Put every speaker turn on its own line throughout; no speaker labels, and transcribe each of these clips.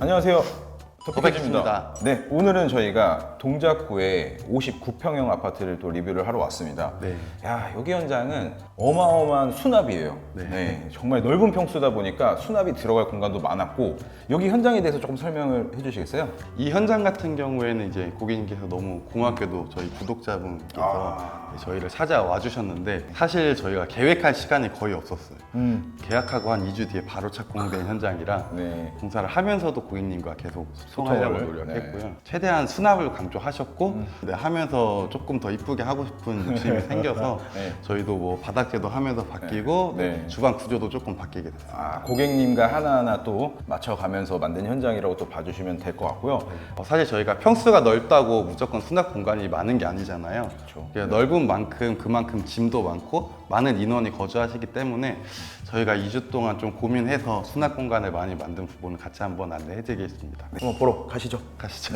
안녕하세요.
더백입니다.
네, 오늘은 저희가 동작구에 59평형 아파트를 또 리뷰를 하러 왔습니다.
네.
야, 여기 현장은 어마어마한 수납이에요. 네.
네.
정말 넓은 평수다 보니까 수납이 들어갈 공간도 많았고 여기 현장에 대해서 조금 설명을 해주시겠어요?
이 현장 같은 경우에는 이제 고객님께서 너무 고맙게도 저희 구독자분께서
아.
저희를 찾아와 주셨는데 사실 저희가 계획할 시간이 거의 없었어요.
음.
계약하고 한 2주 뒤에 바로 착공된 현장이라
네.
공사를 하면서도 고객님과 계속 소 통하려고
소통을,
노력했고요.
네.
최대한 수납을 강조하셨고 네, 하면서 조금 더 이쁘게 하고 싶은 욕심이 생겨서
네.
저희도 뭐 바닥재도 하면서 바뀌고
네.
주방 구조도 조금 바뀌게 됐어요.
아, 고객님과 하나하나 또 맞춰가면서 만든 현장이라고 또 봐주시면 될 것 같고요.
어, 사실 저희가 평수가 넓다고 무조건 수납 공간이 많은 게 아니잖아요.
그렇죠.
그러니까 넓은 만큼 그만큼 짐도 많고 많은 인원이 거주하시기 때문에 저희가 2주 동안 좀 고민해서 수납 공간을 많이 만든 부분을 같이 한번 안내해드리겠습니다. 네,
한번 보러 가시죠.
가시죠.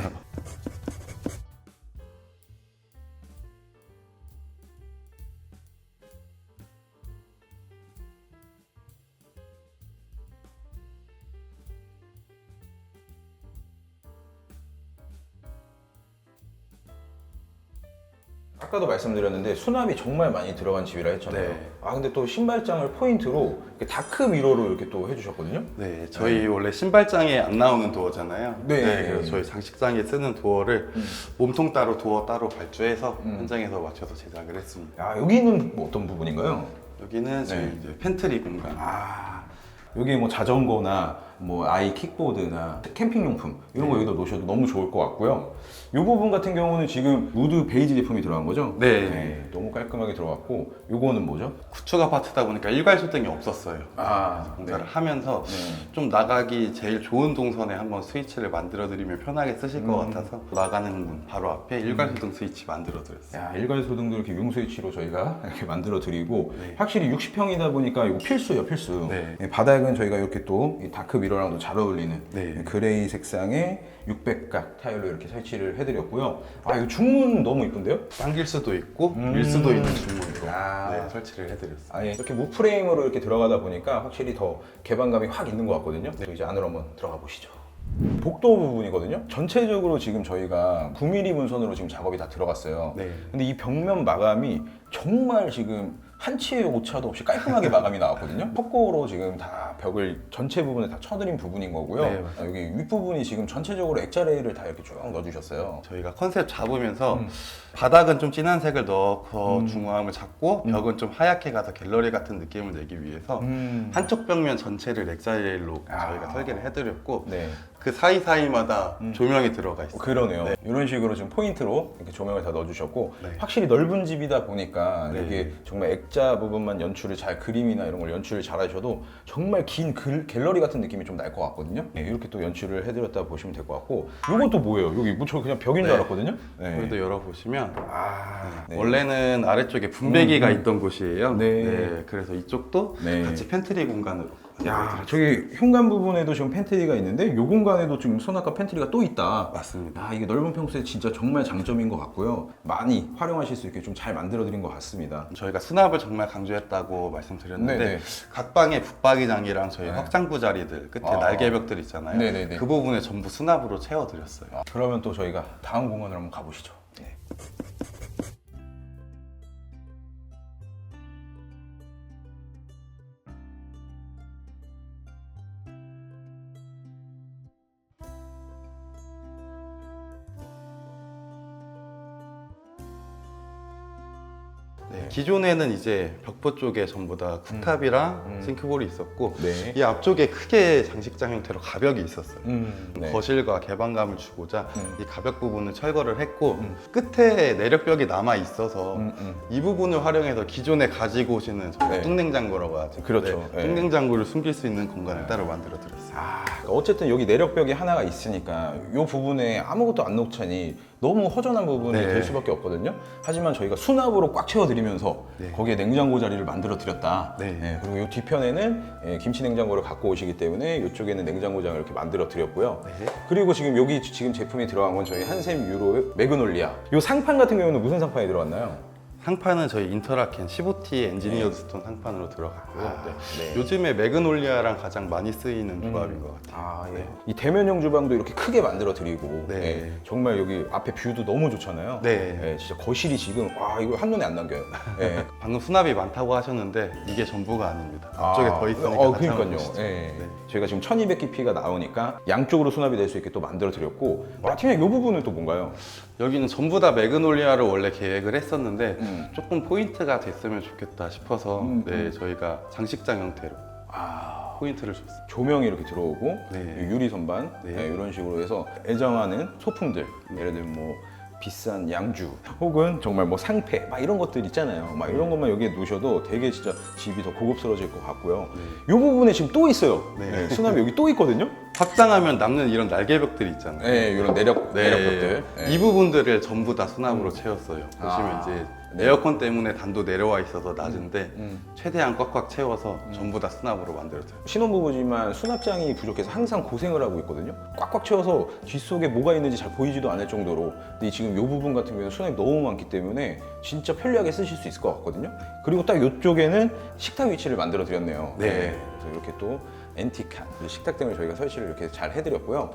아까도 말씀드렸는데 수납이 정말 많이 들어간 집이라 했잖아요.
네.
아 근데 또 신발장을 포인트로 이렇게 다크 미러로 이렇게 또 해주셨거든요.
네, 저희 원래 신발장에 안 나오는 도어잖아요.
네.
그래서 저희 장식장에 쓰는 도어를 몸통 따로 도어 따로 발주해서
음.
현장에서 맞춰서 제작을 했습니다.
아 여기는 뭐 어떤 부분인가요?
여기는 저희
네.
이제 팬트리 공간.
아 여기 뭐 자전거나 뭐 아이 킥보드나 캠핑용품 이런 거 여기다 놓으셔도 너무 좋을 것 같고요. 이 부분 같은 경우는 지금 무드 베이지 제품이 들어간 거죠?
네.
너무 깔끔하게 들어갔고 요거는 뭐죠?
구축 아파트다 보니까 일괄 소등이 없었어요.
아
공사를 하면서
네.
좀 나가기 제일 좋은 동선에 한번 스위치를 만들어 드리면 편하게 쓰실 것
음.
같아서 나가는 문 바로 앞에 일괄 소등 스위치 만들어 드렸어요.
야, 일괄 소등도 이렇게 융스위치로 저희가 이렇게 만들어 드리고
네.
확실히 60평이다 보니까 이거 필수예요, 필수.
네.
예, 바닥은 저희가 이렇게 또이 다크 미러랑도 잘 어울리는
네.
예, 그레이 색상의 600각 타일로 이렇게 설치를 해드렸고요. 아, 이거 중문 너무 이쁜데요?
당길 수도 있고
음.
밀 수도 있는 중문으로
아.
네, 설치를 해드렸어요.
아니 이렇게 무프레임으로 이렇게 들어가다 보니까 확실히 더 개방감이 확 있는 것 같거든요. 네, 이제 안으로 한번 들어가 보시죠. 복도 부분이거든요. 전체적으로 지금 저희가 9mm 문선으로 지금 작업이 다 들어갔어요.
네.
근데 이 벽면 마감이 정말 지금 한치의 오차도 없이 깔끔하게 마감이 나왔거든요. 턱고로 지금 다 벽을 전체 부분에 다 쳐드린 부분인 거고요.
네.
아, 여기 윗부분이 지금 전체적으로 액자 레일을 다 이렇게 쭉 넣어주셨어요.
저희가 컨셉 잡으면서
음.
바닥은 좀 진한 색을 넣어서
음.
중화음을 잡고
음.
벽은 좀 하얗게 가서 갤러리 같은 느낌을 내기 위해서
음.
한쪽 벽면 전체를 엑사일로
아.
저희가 설계를 해드렸고
네.
그 사이사이마다
음.
조명이 들어가 있어요.
그러네요.
네.
이런 식으로 지금 포인트로 이렇게 조명을 다 넣어주셨고
네.
확실히 넓은 집이다 보니까
네.
이게 정말 액자 부분만 연출을 잘 그림이나 이런 걸 연출을 잘 하셔도 정말 긴 글, 갤러리 같은 느낌이 좀 날 것 같거든요. 네, 이렇게 또 연출을 해드렸다 보시면 될 것 같고 이건 또 뭐예요? 여기 뭐 저 그냥 벽인 줄
네.
알았거든요. 네.
여기도 열어보시면
아, 네.
원래는 아래쪽에 분배기가
음, 음.
있던 곳이에요.
네.
그래서 이쪽도
네.
같이 팬트리 공간으로.
야, 저기 현관 부분에도 지금 팬트리가 있는데 이 공간에도 지금 소나카 팬트리가 또 있다.
맞습니다.
아 이게 넓은 평수에 진짜 정말 장점인 것 같고요. 많이 활용하실 수 있게 좀 잘 만들어 드린 것 같습니다.
저희가 수납을 정말 강조했다고 말씀드렸는데
네네.
각 방에 붙박이장이랑 저희
네.
확장부 자리들 끝에
아.
날개벽들 있잖아요.
네네네.
그 부분에 전부 수납으로 채워 드렸어요.
아, 그러면 또 저희가 다음 공간으로 한번 가보시죠. 네.
네, 기존에는 이제 벽보 쪽에 전부 다 쿡탑이랑
음.
싱크볼이 있었고
네.
이 앞쪽에 크게 장식장 형태로 가벽이 있었어요.
음, 네.
거실과 개방감을 주고자
음.
이 가벽 부분을 철거를 했고
음.
끝에 내력벽이 남아 있어서
음, 음.
이 부분을 활용해서 기존에 가지고 오시는
네.
뚱냉장고라고 하죠.
그렇죠. 네.
뚱냉장고를 숨길 수 있는 공간을 따로 만들어 드렸어요.
아, 그러니까 어쨌든 여기 내력벽이 하나가 있으니까 이 부분에 아무것도 안 놓자니 너무 허전한 부분이
네.
될 수밖에 없거든요. 하지만 저희가 수납으로 꽉 채워드리면서
네.
거기에 냉장고 자리를 만들어 드렸다.
네.
그리고 이 뒤편에는 예, 김치 냉장고를 갖고 오시기 때문에 이쪽에는 냉장고장을 이렇게 만들어 드렸고요.
네.
그리고 지금 여기 지금 제품이 들어간 건 저희 한샘 유로 매그놀리아. 이 상판 같은 경우는 무슨 상판이 들어갔나요?
상판은 저희 인터라켄 15T 엔지니어 스톤 상판으로 들어갔고요.
아,
네.
네.
요즘에 매그놀리아랑 가장 많이 쓰이는 조합인 것 같아요.
아, 예. 이 대면형 주방도 이렇게 크게 만들어 드리고
네.
예, 정말 여기 앞에 뷰도 너무 좋잖아요.
네.
예, 진짜 거실이 지금 와 이거 한눈에 안 남겨요. 예.
방금 수납이 많다고 하셨는데 이게 전부가 아닙니다. 앞쪽에 더 있으니까
어,
같이 한번
그러니까요.
보시죠.
예.
네.
저희가 지금 1200기피가 나오니까 양쪽으로 수납이 될 수 있게 또 만들어 드렸고 와, 팀장 이 부분은 또 뭔가요?
여기는 전부 다 매그놀리아를 원래 계획을 했었는데
음.
조금 포인트가 됐으면 좋겠다 싶어서
음,
네, 저희가 장식장 형태로
아,
포인트를 줬어요.
조명이 이렇게 들어오고
네.
유리 선반
네.
예, 이런 식으로 해서 애정하는 소품들 예를 들면 뭐 비싼 양주 혹은 정말 뭐 상패 막 이런 것들 있잖아요 막 이런 것만 여기에 놓으셔도 되게 진짜 집이 더 고급스러워질 것 같고요 이 부분에 지금 또 있어요
네.
네, 수납이 여기 또 있거든요
확장하면 남는 이런 날개벽들이 있잖아요.
네, 이런 내력
네,
내력벽들 네.
이 부분들을 전부 다 수납으로 채웠어요. 보시면
아,
이제
네.
에어컨 때문에 단도 내려와 있어서 낮은데
음.
최대한 꽉꽉 채워서 전부 다 수납으로 만들었어요.
신혼부부지만 수납장이 부족해서 항상 고생을 하고 있거든요. 꽉꽉 채워서 뒷속에 뭐가 있는지 잘 보이지도 않을 정도로. 근데 지금 이 부분 같은 경우는 수납이 너무 많기 때문에 진짜 편리하게 쓰실 수 있을 것 같거든요. 그리고 딱 이쪽에는 식탁 위치를 만들어 드렸네요.
네.
그래서 이렇게 또이 식탁 등을 저희가 설치를 이렇게 잘 해드렸고요.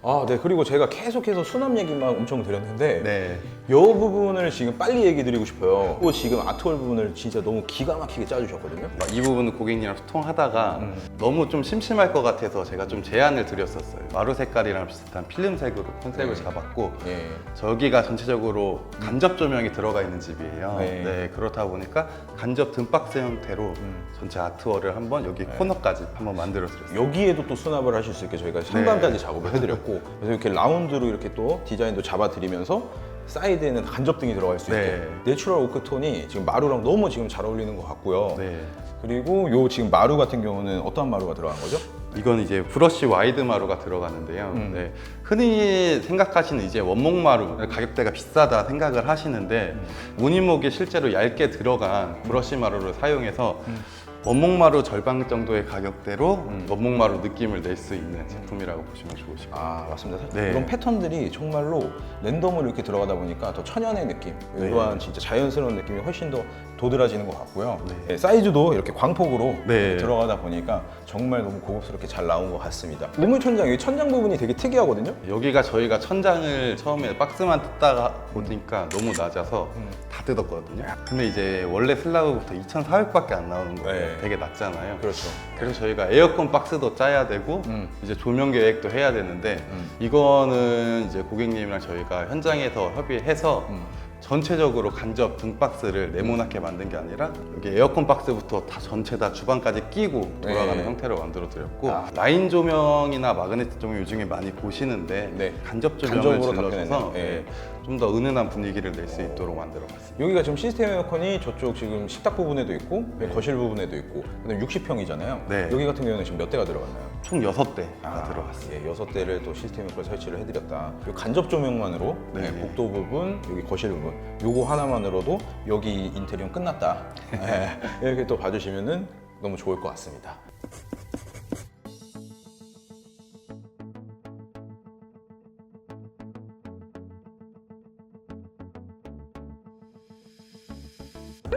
아, 네. 그리고 제가 계속해서 수납 얘기만 엄청 드렸는데
네.
이 부분을 지금 빨리 얘기 드리고 싶어요. 또 지금 아트월 부분을 진짜 너무 기가 막히게 짜주셨거든요.
이 부분은 고객님이랑 소통하다가
음.
너무 좀 심심할 것 같아서 제가 좀 제안을 드렸었어요. 마루 색깔이랑 비슷한 필름색으로 컨셉을
네.
잡았고
예.
저기가 전체적으로 간접 조명이 들어가 있는 집이에요.
네.
네. 그렇다 보니까 간접 등박스 형태로
음.
전체 아트월을 한번 여기
네.
코너까지 한번 만들어 드렸어요.
여기에도 또 수납을 하실 수 있게 저희가 상단까지 작업을 해드렸고 그래서 이렇게 라운드로 이렇게 또 디자인도 잡아드리면서 사이드에는 간접등이 들어갈 수 있게
네.
내추럴 오크 톤이 지금 마루랑 너무 지금 잘 어울리는 것 같고요.
네.
그리고 요 지금 마루 같은 경우는 어떠한 마루가 들어간 거죠?
이건 이제 브러쉬 와이드 마루가 들어가는데요.
음.
네. 흔히 생각하시는 이제 원목 마루 가격대가 비싸다 생각을 하시는데
음.
무늬목이 실제로 얇게 들어간 브러쉬 마루를 사용해서
음.
원목 마루 절반 정도의 가격대로
음.
원목 마루 느낌을 낼 수 있는 제품이라고 보시면 좋으실 것
아 맞습니다.
네.
이런 패턴들이 정말로 랜덤으로 이렇게 들어가다 보니까 더 천연의 느낌,
네.
이러한 진짜 자연스러운 느낌이 훨씬 더 도드라지는 것 같고요.
네.
네, 사이즈도 이렇게 광폭으로
네.
들어가다 보니까 정말 너무 고급스럽게 잘 나온 것 같습니다. 우물 천장, 이 천장 부분이 되게 특이하거든요.
여기가 저희가 천장을 처음에 박스만 뜯다가 보니까 너무 낮아서
음.
다 뜯었거든요. 근데 이제 원래 슬라브부터 2,400밖에 안 나오는 거예요.
네.
되게 낮잖아요.
그렇죠.
그래서 저희가 에어컨 박스도 짜야 되고
음.
이제 조명 계획도 해야 되는데
음.
이거는 이제 고객님이랑 저희가 현장에서 협의해서
음.
전체적으로 간접 등 박스를 네모나게 만든 게 아니라 여기 에어컨 박스부터 다 전체 다 주방까지 끼고 돌아가는
네.
형태로 만들어 드렸고
아.
라인 조명이나 마그네틱 조명 요즘에 많이 보시는데
네.
간접 조명을
간접으로
질러서
답변했네요. 네.
좀 더 은은한 분위기를 낼 수 있도록 만들어 봤습니다.
여기가 지금 시스템 에어컨이 저쪽 지금 식탁 부분에도 있고
네.
거실 부분에도 있고 그다음 60평이잖아요.
네.
여기 같은 경우는 지금 몇 대가 들어갔나요?
총 6대가 들어갔습니다.
예, 여섯 대를 또 시스템 에어컨 설치를 해드렸다. 간접 조명만으로
네.
예, 복도 부분, 여기 거실 부분, 요거 하나만으로도 여기 인테리어 끝났다. 예, 이렇게 또 봐주시면은 너무 좋을 것 같습니다.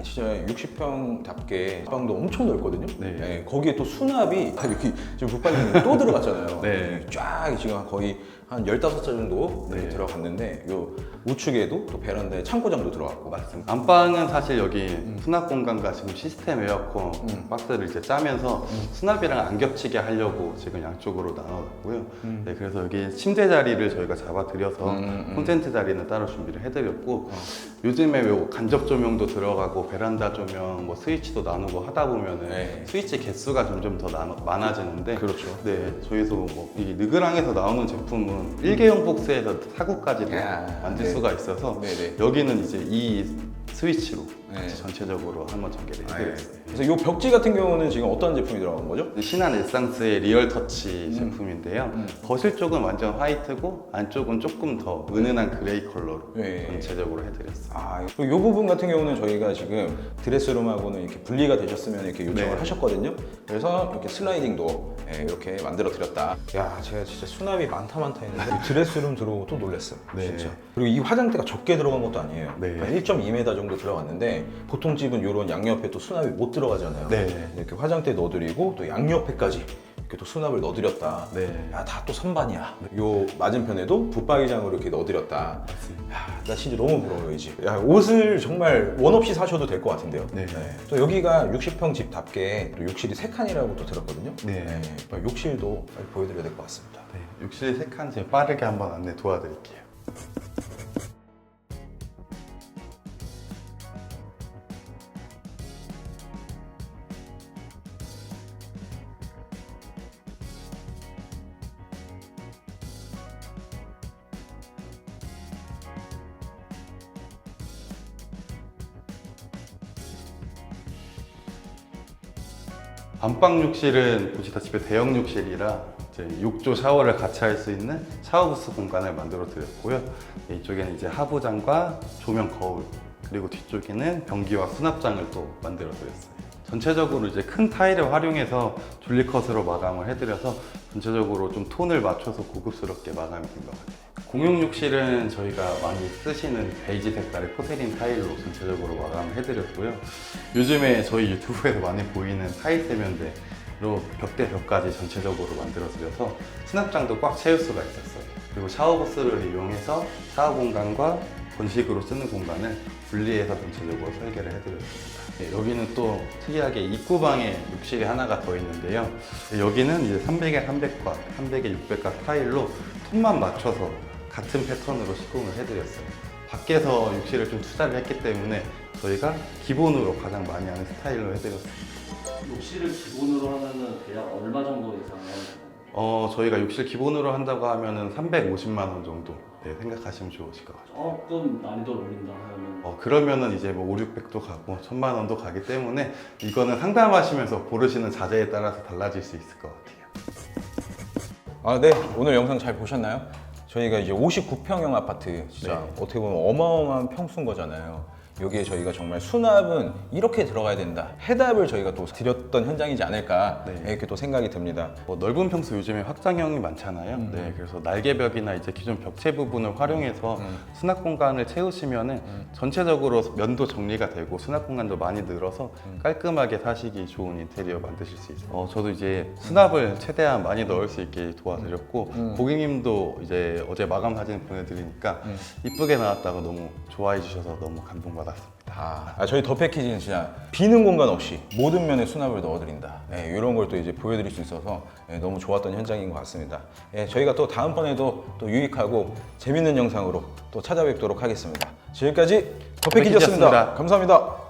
진짜 60평답게 방도 엄청 넓거든요.
네.
예, 거기에 또 수납이 아, 여기 지금 북발님 또 들어갔잖아요.
네.
쫙 지금 거의 한 15자 정도
네.
들어갔는데 요 우측에도 또 베란다에 창고장도 들어갔고
맞습니다. 안방은 사실 여기 수납 공간과 지금 시스템 에어컨
음.
박스를 이제 짜면서 수납이랑 안 겹치게 하려고 지금 양쪽으로 나눠놨고요.
음.
네, 그래서 여기 침대 자리를 저희가 잡아드려서
음, 음, 음.
콘센트 자리는 따로 준비를 해드렸고 요즘에 요 간접 조명도 들어가고 베란다 조명, 뭐 스위치도 나누고 하다 보면은
네.
스위치 개수가 점점 더 나눠- 많아지는데
그렇죠.
네, 저희도 뭐이 느그랑에서 나오는 제품은 일개형 복스에서 사구까지도
야,
만들
네.
수가 있어서
네네.
여기는 이제 이 스위치로
네.
같이 전체적으로 한번 전개를
아,
해드렸어요.
예. 그래서 이 벽지 같은 경우는 지금 어떤 제품이 들어간 거죠?
신한 에상스의 리얼 터치 제품인데요.
음.
거실 쪽은 완전 화이트고 안쪽은 조금 더 은은한 그레이 컬러로
예.
전체적으로 해드렸어요.
아, 그리고 이 부분 같은 경우는 저희가 지금 드레스룸하고는 이렇게 분리가 되셨으면 이렇게 요청을
네.
하셨거든요. 그래서 이렇게 슬라이딩 도어 예, 이렇게 만들어 드렸다. 야, 제가 진짜 수납이 많다 많다 했는데 이 드레스룸 들어오고 또 놀랐어요.
네.
진짜. 그리고 이 화장대가 적게 들어간 것도 아니에요.
네.
1.2m 정도 들어갔는데 보통 집은 이런 양옆에 또 수납이 못 들어 가잖아요.
네.
이렇게 화장대 넣어드리고 또 양옆에까지 이렇게 또 수납을 넣어드렸다.
네.
야, 다 또 선반이야. 요 맞은편에도 붙박이장으로 이렇게 넣어드렸다. 야, 나 진짜 너무 부러워요, 이 집. 야, 옷을 정말 원 없이 사셔도 될 것 같은데요.
네.
또 여기가 60평 집답게 또 욕실이 세 칸이라고 또 들었거든요.
네.
욕실도 빨리 보여드려야 될 것 같습니다.
네, 욕실 세칸 제가 빠르게 한번 안내 도와드릴게요. 안방 욕실은 보시다시피 대형 욕실이라 이제 욕조 샤워를 같이 할 수 있는 샤워부스 공간을 만들어 드렸고요. 이쪽에는 이제 하부장과 조명 거울 그리고 뒤쪽에는 변기와 수납장을 또 만들어 드렸어요. 전체적으로 이제 큰 타일을 활용해서 줄리컷으로 마감을 해드려서 전체적으로 좀 톤을 맞춰서 고급스럽게 마감이 된 것 같아요. 공용 욕실은 저희가 많이 쓰시는 베이지 색깔의 포세린 타일로 전체적으로 마감을 해드렸고요. 요즘에 저희 유튜브에서 많이 보이는 타일 세면대로 벽대 벽까지 전체적으로 만들어드려서 수납장도 꽉 채울 수가 있었어요. 그리고 샤워부스를 이용해서 샤워 공간과 본식으로 쓰는 공간을 분리해서 전체적으로 설계를 해드렸습니다. 네, 여기는 또 특이하게 입구방에 욕실이 하나가 더 있는데요. 네, 여기는 이제 300에 300각, 300에 600각 타일로 톤만 맞춰서 같은 패턴으로 시공을 해드렸어요. 밖에서 욕실을 좀 투자를 했기 때문에 저희가 기본으로 가장 많이 하는 스타일로 해드렸습니다.
욕실을 기본으로 하면은 대략 얼마 정도 예상하는
어, 저희가 욕실 기본으로 한다고 하면은 350만 원 정도 네, 생각하시면 좋으실 것 같아요.
조금 난이도를 올린다 하면
어, 그러면은 이제 뭐 5, 600도 가고 1000만 원도 가기 때문에 이거는 상담하시면서 고르시는 자재에 따라서 달라질 수 있을 것 같아요.
아, 네. 오늘 영상 잘 보셨나요? 저희가 이제 59평형 아파트, 진짜
네.
어떻게 보면 어마어마한 평수인 거잖아요. 여기에 저희가 정말 수납은 이렇게 들어가야 된다. 해답을 저희가 또 드렸던 현장이지 않을까
네.
이렇게 또 생각이 듭니다.
뭐 넓은 평수 요즘에 확장형이 많잖아요.
음.
네, 그래서 날개벽이나 이제 기존 벽체 부분을 활용해서
음.
수납 공간을 채우시면은 전체적으로 면도 정리가 되고 수납 공간도 많이 늘어서
음.
깔끔하게 사시기 좋은 인테리어 만드실 수 있어요. 어, 저도 이제 수납을 최대한 많이 넣을 수 있게 도와드렸고
음.
고객님도 이제 어제 마감 사진 보내드리니까
음.
이쁘게 나왔다고 너무 좋아해 주셔서 너무 감동받았 습니다.
아, 아, 저희 더 패키지는 진짜 비는 공간 없이 모든 면에 수납을 넣어드린다. 네, 이런 걸 또 이제 보여드릴 수 있어서 네, 너무 좋았던 현장인 것 같습니다. 예, 저희가 또 다음번에도 또 유익하고 재밌는 영상으로 또 찾아뵙도록 하겠습니다. 지금까지 더 패키지였습니다.
패키지였습니다.
감사합니다.